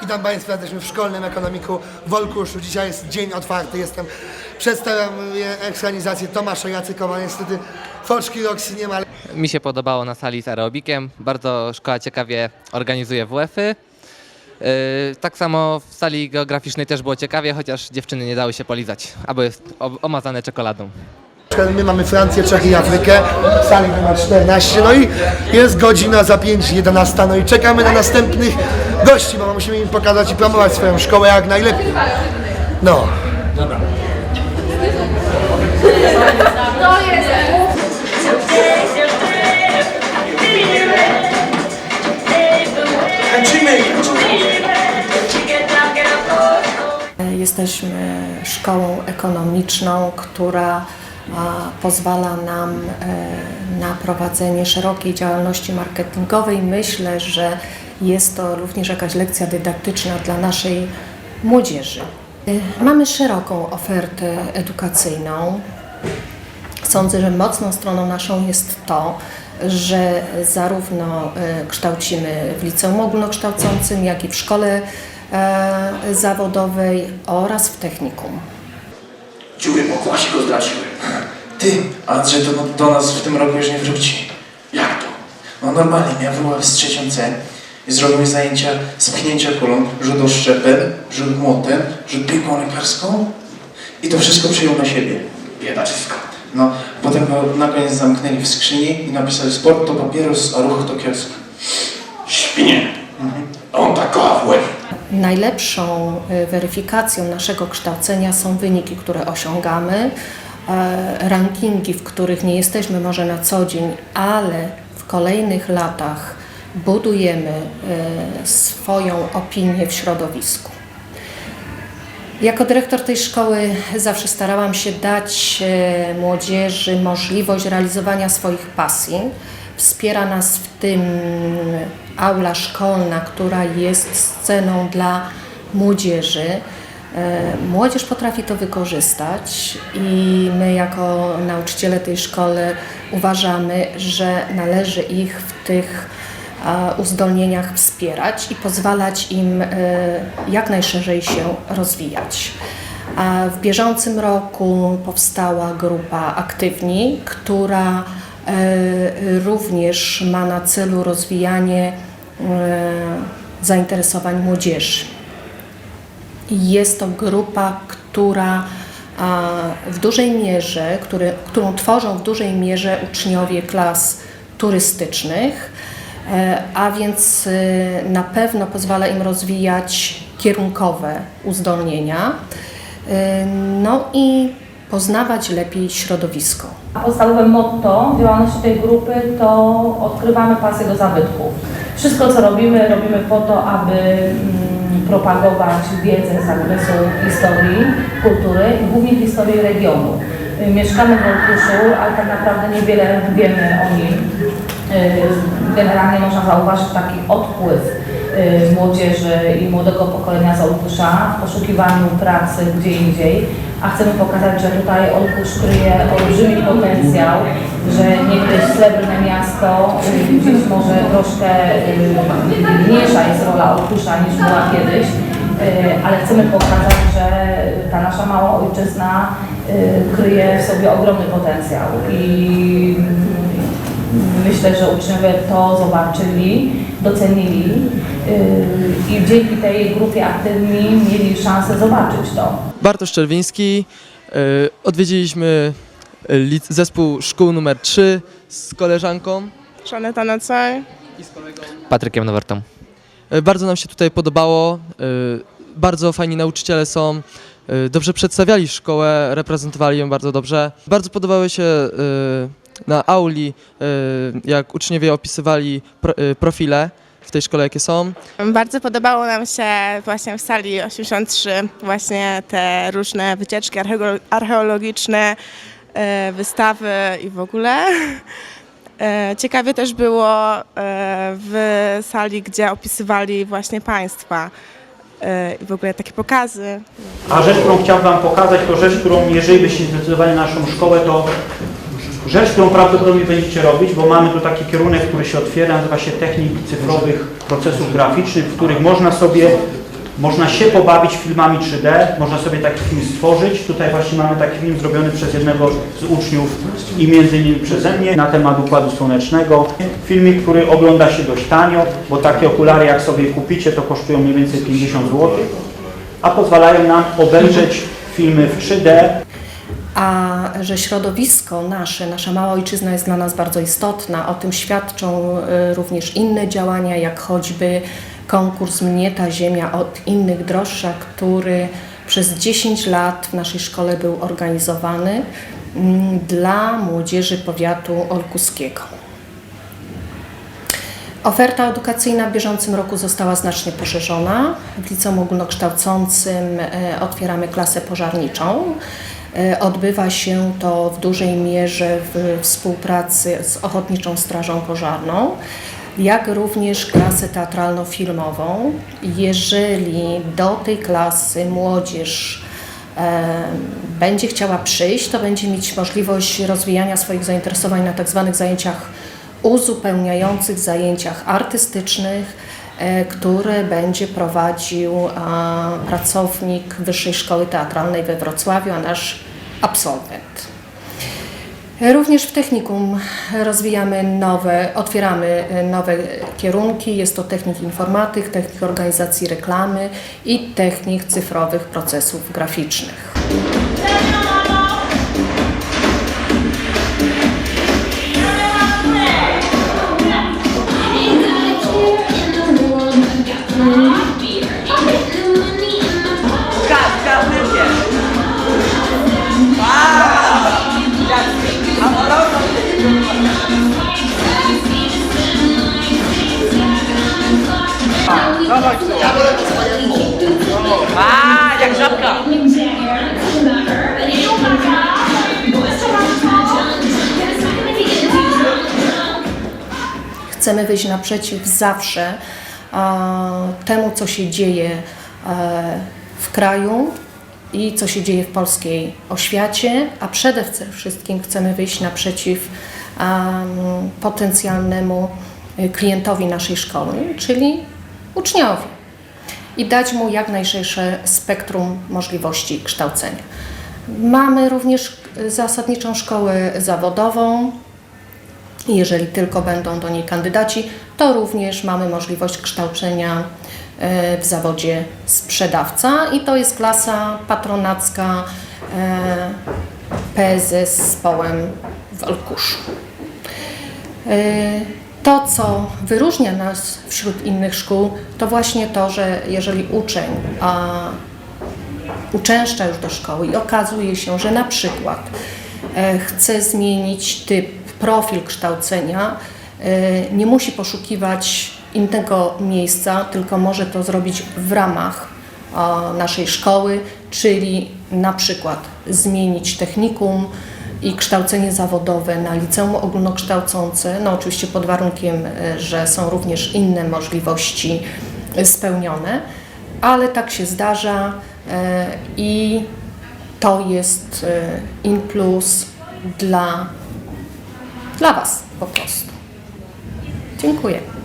Witam Państwa, jesteśmy w szkolnym ekonomiku w Olkuszu. Dzisiaj jest dzień otwarty, jestem, przedstawiam ekranizację Tomasza Jacykowa. Niestety Foczki Roxy nie ma. Mi się podobało na sali z aerobikiem. Bardzo szkoła ciekawie organizuje WF-y. Yy, tak samo w sali geograficznej też było ciekawie, chociaż dziewczyny nie dały się polizać, aby jest omazane czekoladą. My mamy Francję, Czechy i Afrykę, w sali numer 14, no i jest godzina za 5, 11, no i czekamy na następnych gości, bo musimy im pokazać i promować swoją szkołę jak najlepiej. No. Jesteśmy szkołą ekonomiczną, która pozwala nam e, na prowadzenie szerokiej działalności marketingowej. Myślę, że jest to również jakaś lekcja dydaktyczna dla naszej młodzieży. E, Mamy szeroką ofertę edukacyjną. Sądzę, że mocną stroną naszą jest to, że zarówno e, kształcimy w liceum ogólnokształcącym, jak i w szkole zawodowej oraz w technikum. Dziury po klasie go zdradziły. Ty, a że to do, do nas w tym roku już nie wróci. Jak to? No normalnie, miał wyłap z trzecią C i zrobił zajęcia z pchnięcia kulą, rzut oszczepem, rzut młotem, rzut piłką lekarską i to wszystko przyjął na siebie. Biedaczysko. No, potem go na koniec zamknęli w skrzyni i napisali sport to papieros, a ruch to kiosk. Świnie. On tak kocha w łeb. Najlepszą e, weryfikacją naszego kształcenia są wyniki, które osiągamy, rankingi, w których nie jesteśmy może na co dzień, ale w kolejnych latach budujemy e, swoją opinię w środowisku. Jako dyrektor tej szkoły zawsze starałam się dać e, młodzieży możliwość realizowania swoich pasji. Wspiera nas w tym aula szkolna, która jest sceną dla młodzieży. E, Młodzież potrafi to wykorzystać i my jako nauczyciele tej szkoły uważamy, że należy ich w tych uzdolnieniach wspierać i pozwalać im e, jak najszerzej się rozwijać. W bieżącym roku powstała grupa Aktywni, która e, również ma na celu rozwijanie zainteresowań młodzieży. Jest to grupa, która a, w dużej mierze, który, którą tworzą w dużej mierze uczniowie klas turystycznych, e, a więc e, na pewno pozwala im rozwijać kierunkowe uzdolnienia, e, no i poznawać lepiej środowisko. Podstawowe motto działalności tej grupy to odkrywamy pasję do zabytków. Wszystko co robimy, robimy po to, aby mm, propagować wiedzę z zakresu historii, kultury i głównie historii regionu. Mieszkamy w Olkuszu, ale tak naprawdę niewiele wiemy o nim. Y, Generalnie można zauważyć taki odpływ młodzieży i młodego pokolenia z Olkusza w poszukiwaniu pracy gdzie indziej, a chcemy pokazać, że tutaj Olkusz kryje olbrzymi potencjał, że niegdyś srebrne miasto, y, gdzieś może troszkę y, mniejsza jest rola Olkusza niż była kiedyś, y, ale chcemy pokazać, że ta nasza mała ojczyzna y, kryje w sobie ogromny potencjał i Myślę, że uczniowie to zobaczyli, docenili i dzięki tej grupie aktywni mieli szansę zobaczyć to. Bartosz Czerwiński. y, Odwiedziliśmy y, lic- zespół szkół numer 3 z koleżanką Żaneta Nacaj. i z kolegą. Patrykiem Nowartą. Bardzo nam się tutaj podobało. Bardzo fajni nauczyciele są. Dobrze przedstawiali szkołę, reprezentowali ją bardzo dobrze. Bardzo podobały się na auli, jak uczniowie opisywali pro, profile w tej szkole, jakie są. Bardzo podobało nam się właśnie w sali 83 właśnie te różne wycieczki archeolo- archeologiczne, e, wystawy i w ogóle. E, Ciekawie też było e, w sali, gdzie opisywali właśnie państwa i w ogóle takie pokazy. A rzecz, którą chciałbym Wam pokazać, to rzecz, którą jeżeli byście zdecydowali na naszą szkołę, to rzecz, którą prawdopodobnie będziecie robić, bo mamy tu taki kierunek, który się otwiera, nazywa się technik cyfrowych procesów graficznych, w których można sobie Można się pobawić filmami 3D, można sobie taki film stworzyć. Tutaj właśnie mamy taki film zrobiony przez jednego z uczniów i między innymi przeze mnie na temat Układu Słonecznego. Filmik, który ogląda się dość tanio, bo takie okulary jak sobie kupicie to kosztują mniej więcej 50 zł, a pozwalają nam obejrzeć filmy w 3D A że środowisko nasze, nasza mała ojczyzna jest dla nas bardzo istotna, o tym świadczą y, również inne działania, jak choćby konkurs Mnie ta ziemia od innych droższa, który przez 10 lat w naszej szkole był organizowany mm, dla młodzieży powiatu olkuskiego. Oferta edukacyjna w bieżącym roku została znacznie poszerzona. W liceum ogólnokształcącym e, otwieramy klasę pożarniczą. E, Odbywa się to w dużej mierze w współpracy z Ochotniczą Strażą Pożarną, jak również klasę teatralno-filmową. Jeżeli do tej klasy młodzież e, będzie chciała przyjść, to będzie mieć możliwość rozwijania swoich zainteresowań na tak zwanych zajęciach uzupełniających, zajęciach artystycznych, e, które będzie prowadził pracownik Wyższej Szkoły Teatralnej we Wrocławiu, a nasz absolwent. Również w technikum rozwijamy nowe, otwieramy e, nowe kierunki. Jest to technik informatyk, technik organizacji reklamy i technik cyfrowych procesów graficznych. Chcemy wyjść naprzeciw zawsze e, temu, co się dzieje e, w kraju i co się dzieje w polskiej oświacie, a przede wszystkim chcemy wyjść naprzeciw em, potencjalnemu y, klientowi naszej szkoły, czyli uczniowi i dać mu jak najszersze spektrum możliwości kształcenia. Mamy również y, zasadniczą szkołę zawodową, jeżeli tylko będą do niej kandydaci, to również mamy możliwość kształcenia e, w zawodzie sprzedawca i to jest klasa patronacka e, PSS z połem w Olkuszu. To, co wyróżnia nas wśród innych szkół, to właśnie to, że jeżeli uczeń a, uczęszcza już do szkoły i okazuje się, że na przykład e, chce zmienić typ, profil kształcenia, e, nie musi poszukiwać innego miejsca, tylko może to zrobić w ramach naszej szkoły, czyli na przykład zmienić technikum i kształcenie zawodowe na liceum ogólnokształcące, no oczywiście pod warunkiem, e, że są również inne możliwości e, spełnione, ale tak się zdarza e, i to jest in plus dla, dla Was po prostu. Dziękuję.